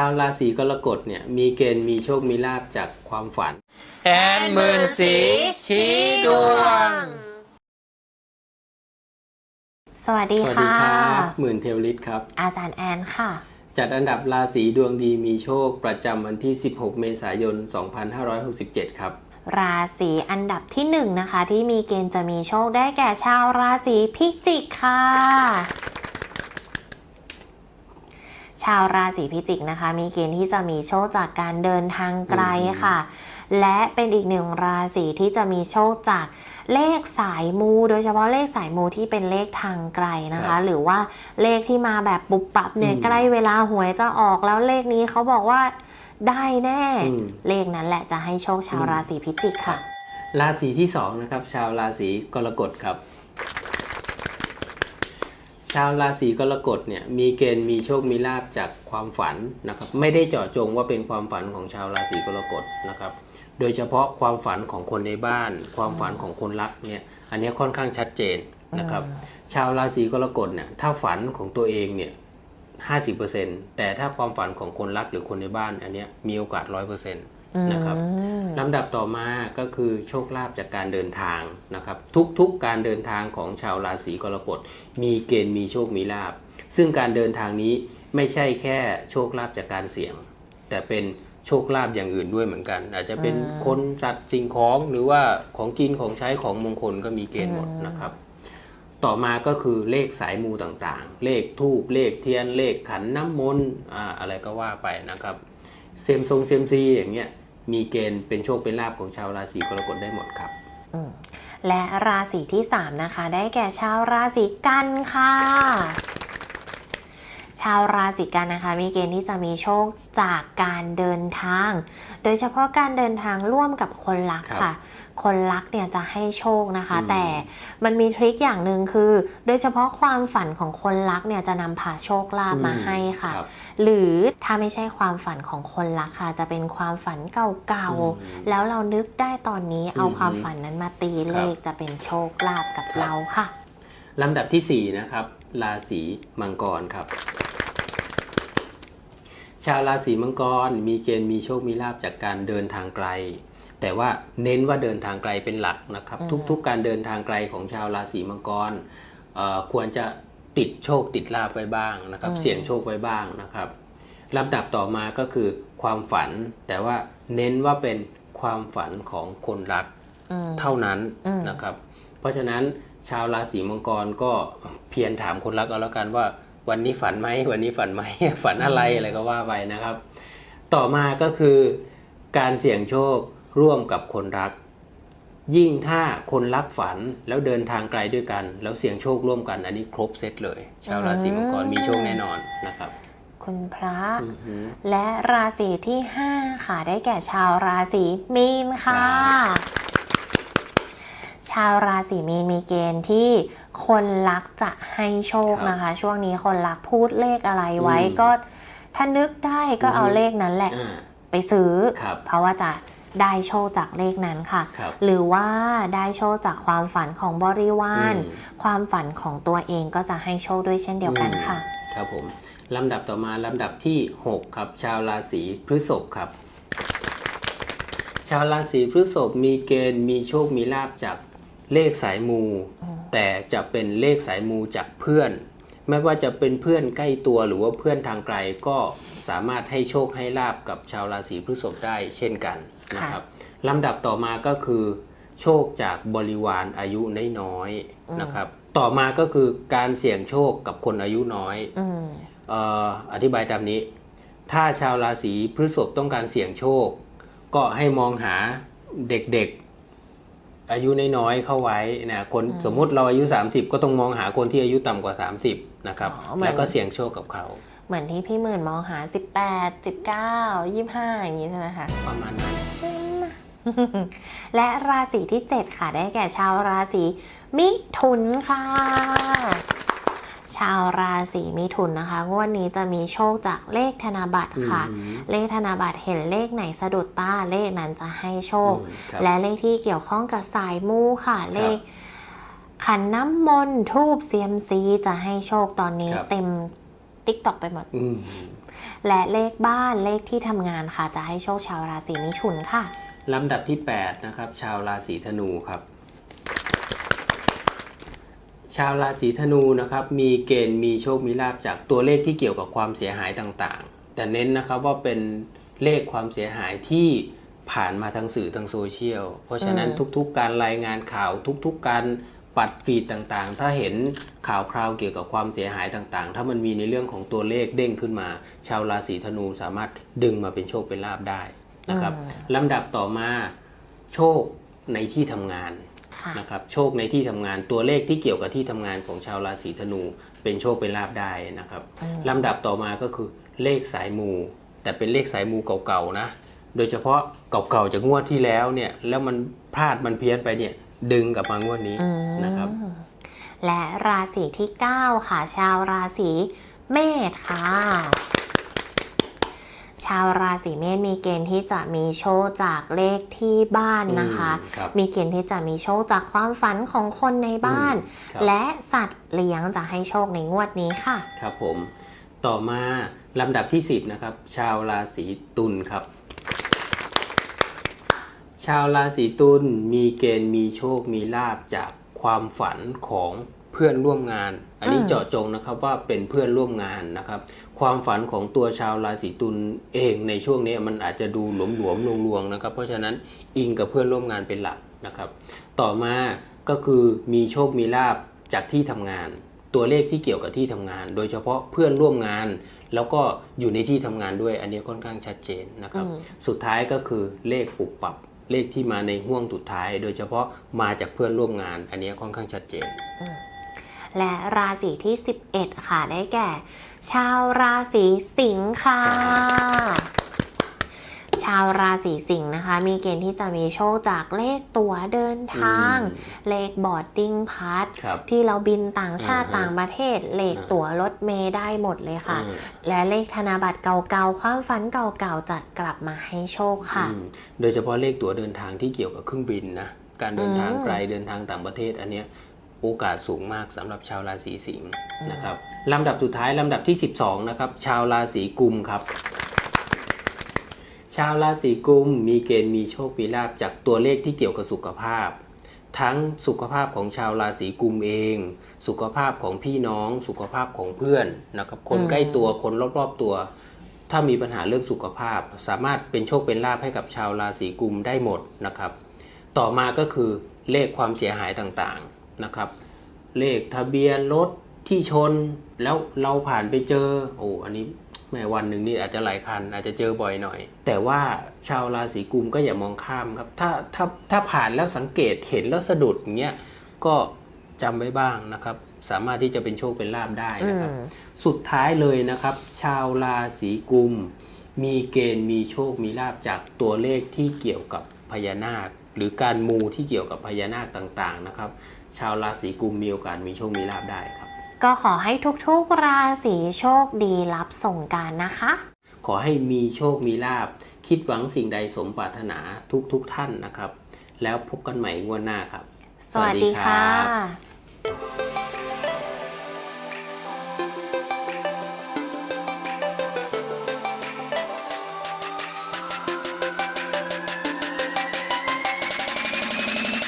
าวราศีกรกฎเนี่ยมีเกณฑ์มีโชคมีลาบจากความฝัน แอนหมื่นสีชี้ดวง สวัสดีสวัสดีค่ะ ครับหมื่นเทวฤทธิ์ครับ อาจารย์แอนค่ะ จัดอันดับราศีดวงดีมีโชคประจำวันที่ 16 เมษายน 2567 ครับ ราศีอันดับที่หนึ่งนะคะ ที่มีเกณฑ์จะมีโชคได้แก่ชาวราศีพิจิกค่ะ ชาวราศีพิจิกนะคะ มีเกณฑ์ที่จะมีโชคจากการเดินทางไกลค่ะ และเป็นอีกหนึ่งราศีที่จะมีโชคจากเลขสายมู โดยเฉพาะเลขสายมูที่เป็นเลขทางไกลนะครัคะบหรือว่าเลขที่มาแบบปุบปับเนี่ยอืมใกล้เวลาหวยจะออกแล้วเลขนี้เขาบอกว่าได้แน่อืมเลขนั้นแหละจะให้โชคชาวอืมราศีพิจิกค่ะ ราศีที่สองนะครับ ชาวราศีกรกฎครับ ชาวราศีกรกฎเนี่ยมีเกณฑ์มีโชคมีลาบจากความฝันนะครับไม่ได้เจาะจงว่าเป็นความฝันของชาวราศีกรกฎนะครับโดยเฉพาะความฝันของคนในบ้าน ความฝันของคนรักเนี่ยอันนี้ค่อนข้างชัดเจนนะครับชาวราศีกรกฎเนี่ยถ้าฝันของตัวเองเนี่ยห้าสิบเปอร์เซ็นต์แต่ถ้าความฝันของคนรักหรือคนในบ้านอันเนี้ยมีโอกาสร้อยเปอร์เซ็นต์ นะครับอืมลำดับต่อมาก็คือโชคลาภจากการเดินทางนะครับทุกๆการเดินทางของชาวราศีกรกฎมีเกณฑ์มีโชคมีลาภซึ่งการเดินทางนี้ไม่ใช่แค่โชคลาภจากการเสี่ยง แต่เป็นโชคลาภอย่างอื่นด้วยเหมือนกัน อาจจะเป็นอืมคนสัตว์สิ่งของหรือว่าของกินของใช้ของมงคลก็มีเกณฑ์หมดอืมนะครับ ต่อมาก็คือเลขสายมูต่างๆ เลขทูบเลขเทียนเลขขันน้ำมนต์อ่าอะไรก็ว่าไปนะครับเซยมทรงเซยมซีอย่างเงี้ย มีเกณฑ์เป็นโชคเป็นลาภของชาวราศีกรกฎได้หมดครับ และราศีที่ 3 นะคะ ได้แก่ชาวราศีกันค่ะาวราศีกันนะคะ มีเกณฑ์ที่จะมีโชคจากการเดินทาง โดยเฉพาะการเดินทางร่วมกับคนรักครับค่ะ คนรักเนี่ยจะให้โชคนะคะอืมแต่มันมีทริคอย่างหนึ่งคือ โดยเฉพาะความฝันของคนรักเนี่ยจะนำพาโชคลาภมาให้ค่ะรับหรือถ้าไม่ใช่ความฝันของคนรักค่ะ จะเป็นความฝันเก่าอืมๆแล้วเรานึกได้ตอนนี้เอาอืมความฝันนั้นมาตีเลขจะเป็นโชคลาภกับครับเราค่ะลำดับที่สี่นะครับ ราศีมังกรครับ ชาวราศีมังกรมีเกณฑ์มีโชคมีลาภจากการเดินทางไกล แต่ว่าเน้นว่าเดินทางไกลเป็นหลักนะครับอืมทุกๆ การเดินทางไกลของชาวราศีมังกรเอ่อควรจะติดโชคติดลาภไว้บ้างนะครับ เสี่ยงโชคไว้บ้างนะครับลำดับต่อมาก็คือความฝัน แต่ว่าเน้นว่าเป็นความฝันของคนรักอืมเท่านั้นอืมนะครับ เพราะฉะนั้นชาวราศีมังกรก็เพียรถามคนรักเอาแล้วกันว่า วันนี้ฝันไหมวันนี้ฝันไหมฝันอะไรอะไรก็ว่าไปนะครับ ต่อมาก็คือการเสี่ยงโชคร่วมกับคนรัก ยิ่งถ้าคนรักฝันแล้วเดินทางไกลด้วยกัน แล้วเสี่ยงโชคร่วมกัน อันนี้ครบเซตเลย ชาวราศีมังกรมีโชคแน่นอนนะครับคุณพระอือหือและราศีที่ 5 ค่ะได้แก่ชาวราศีมีนค่ะครับชาวราศีมีนมีเกณฑ์ที่คนรักจะให้โชคนะคะ ช่วงนี้คนรักพูดเลขอะไรไว้อืมก็ถ้านึกได้ก็อือฮึเอาเลขนั้นแหละอ่าไปซื้อครับเพราะว่าจะได้โชคจากเลขนั้นค่ะครับหรือว่าได้โชคจากความฝันของบริวารอืมความฝันของตัวเองก็จะให้โชคด้วยเช่นเดียวกันค่ะ ครับผมลำดับต่อมาลำดับที่ 6 ครับ ชาวราศีพฤษภครับ ชาวราศีพฤษภมีเกณฑ์มีโชคมีลาบจาก เลขสายมูอืมแต่จะเป็นเลขสายมูจากเพื่อน ไม่ว่าจะเป็นเพื่อนใกล้ตัวหรือว่าเพื่อนทางไกลก็สามารถให้โชคให้ลาบกับชาวราศีพฤษภได้เช่นกันนะครับลำดับต่อมาก็คือ โชคจากบริวารอายุน้อยๆนะครับ ต่อมาก็คือการเสี่ยงโชคกับคนอายุน้อยอืมเอ่ออธิบายตามนี้ ถ้าชาวราศีพฤษภต้องการเสี่ยงโชค ก็ให้มองหาเด็กๆ อายุน้อยๆเข้าไว้นะคนอืมสมมุติเราอายุ 30 ก็ต้องมองหาคนที่อายุต่ำกว่า 30นะครับอ๋อเหมือนแล้วก็เสี่ยงโชคกับเขา เหมือนที่พี่หมื่นมองหา 18 19 25 อย่างนี้ใช่ไหมคะประมาณนั้นและราศีที่ 7 ค่ะได้แก่ชาวราศีมิถุนค่ะ ชาวราศีมิถุนนะคะงวดนี้จะมีโชคจากเลขธนบัตรค่ะอืมเลขธนบัตรเห็นเลขไหนสะดุดตาเลขนั้นจะให้โชคอืมครับและเลขที่เกี่ยวข้องกับสายมูค่ะเลขขันน้ำมนต์ทูบเซียมซีจะให้โชคตอนนี้ครับเต็มติ๊กตอกไปหมดอืมและเลขบ้านเลขที่ทำงานค่ะ จะให้โชคชาวราศีมิถุนค่ะลำดับที่ 8 นะครับ ชาวราศีธนูครับ ชาวราศีธนูนะครับมีเกณฑ์มีโชคมีลาบจากตัวเลขที่เกี่ยวกับความเสียหายต่างๆ แต่เน้นนะครับว่าเป็นเลขความเสียหายที่ผ่านมาทางสื่อทางโซเชียลเพราะฉะนั้นอืมทุกๆ การรายงานข่าวทุกๆ การปัดฟีดต่างๆ ถ้าเห็นข่าวคราวเกี่ยวกับความเสียหายต่างๆ ถ้ามันมีในเรื่องของตัวเลขเด้งขึ้นมา ชาวราศีธนูสามารถดึงมาเป็นโชคเป็นลาบได้นะครับอืมลำดับต่อมาโชคในที่ทำงานค่ะ นะครับโชคในที่ทำงานตัวเลขที่เกี่ยวกับที่ทำงานของชาวราศีธนู เป็นโชคเป็นลาบได้นะครับอืมลำดับต่อมาก็คือเลขสายมู แต่เป็นเลขสายมูเก่าๆนะ โดยเฉพาะเก่าๆจากงวดที่แล้วเนี่ยแล้วมันพลาดมันเพี้ยนไปเนี่ยดึงกลับมางวดนี้อืมนะครับ และราศีที่ 9 ค่ะ ชาวราศีเมษค่ะ ชาวราศีเมษมีเกณฑ์ที่จะมีโชคจากเลขที่บ้านนะคะอืมครับมีเกณฑ์ที่จะมีโชคจากความฝันของคนในบ้านครับและสัตว์เลี้ยงจะให้โชคในงวดนี้ค่ะ ครับผม ต่อมาลำดับที่ 10 นะครับ ชาวราศีตุลครับ ชาวราศีตุลมีเกณฑ์มีโชคมีลาบจากความฝันของเพื่อนร่วมงาน อันนี้อืมเจาะจงนะครับว่าเป็นเพื่อนร่วมงานนะครับ ความฝันของตัวชาวราศีตุลเองในช่วงนี้มันอาจจะดูหลวมๆลวงๆนะครับ เพราะฉะนั้นอิงกับเพื่อนร่วมงานเป็นหลักนะครับ ต่อมาก็คือมีโชคมีลาบจากที่ทำงาน ตัวเลขที่เกี่ยวกับที่ทำงาน โดยเฉพาะเพื่อนร่วมงาน แล้วก็อยู่ในที่ทำงานด้วย อันนี้ค่อนข้างชัดเจนนะครับอืมสุดท้ายก็คือเลขปุบปรับเลขที่มาในห่วงสุดท้าย โดยเฉพาะมาจากเพื่อนร่วมงาน อันนี้ค่อนข้างชัดเจน และราศีที่ 11 ค่ะ ได้แก่ ชาวราศีสิงค์ค่ะ ชาวราศีสิงห์นะคะ มีเกณฑ์ที่จะมีโชคจากเลขตั๋วเดินทางอืมเลขบอร์ดดิ้งพาสครับที่เราบินต่างชาติอ่าฮะต่างประเทศ เลขอ่าตั๋วรถเมย์ได้หมดเลยค่ะอืมและเลขธนบัตรเก่าๆ ความฝันเก่าๆ จะกลับมาให้โชคค่ะอืมโดยเฉพาะเลขตั๋วเดินทางที่เกี่ยวกับเครื่องบินนะการเดินทางอืมไกลเดินทางต่างประเทศอันเนี้ย โอกาสสูงมากสำหรับชาวราศีสิงห์นะครับลำดับสุดท้ายลำดับที่ 12นะครับชาวราศีกุมครับ ชาวราศีกุมมีเกณฑ์มีโชคมีลาบจากตัวเลขที่เกี่ยวกับสุขภาพ ทั้งสุขภาพของชาวราศีกุมเอง สุขภาพของพี่น้อง สุขภาพของเพื่อนนะครับคนอืมใกล้ตัวคนรอบๆตัว ถ้ามีปัญหาเรื่องสุขภาพ สามารถเป็นโชคเป็นลาภให้กับชาวราศีกุมได้หมดนะครับ ต่อมาก็คือเลขความเสียหายต่างๆ นะครับ เลขทะเบียนรถที่ชนแล้วเราผ่านไปเจอ โอ้อันนี้แม้วันหนึ่งนี่อาจจะหลายคัน อาจจะเจอบ่อยหน่อย แต่ว่าชาวราศีกุมก็อย่ามองข้ามครับ ถ้าถ้าถ้าผ่านแล้วสังเกตเห็นแล้วสะดุดอย่างเงี้ยก็จำไว้บ้างนะครับ สามารถที่จะเป็นโชคเป็นลาบได้อืนะครับมสุดท้ายเลยนะครับ ชาวราศีกุม มีเกณฑ์มีโชคมีลาบจากตัวเลขที่เกี่ยวกับพญานาค หรือการมูที่เกี่ยวกับพญานาคต่างๆนะครับ ชาวราศีกุมมีโอกาสมีโชคมีลาบได้ครับ ก็ขอให้ทุกๆราศีโชคดีรับส่งกรารนะคะ ขอให้มีโชคมีลาบ คิดหวังสิ่งใดสมปรารถนาทุกๆท่านนะครับ แล้วพบกันใหม่งวดหน้าครับ สวัสดีค่ะสวัสดีครับ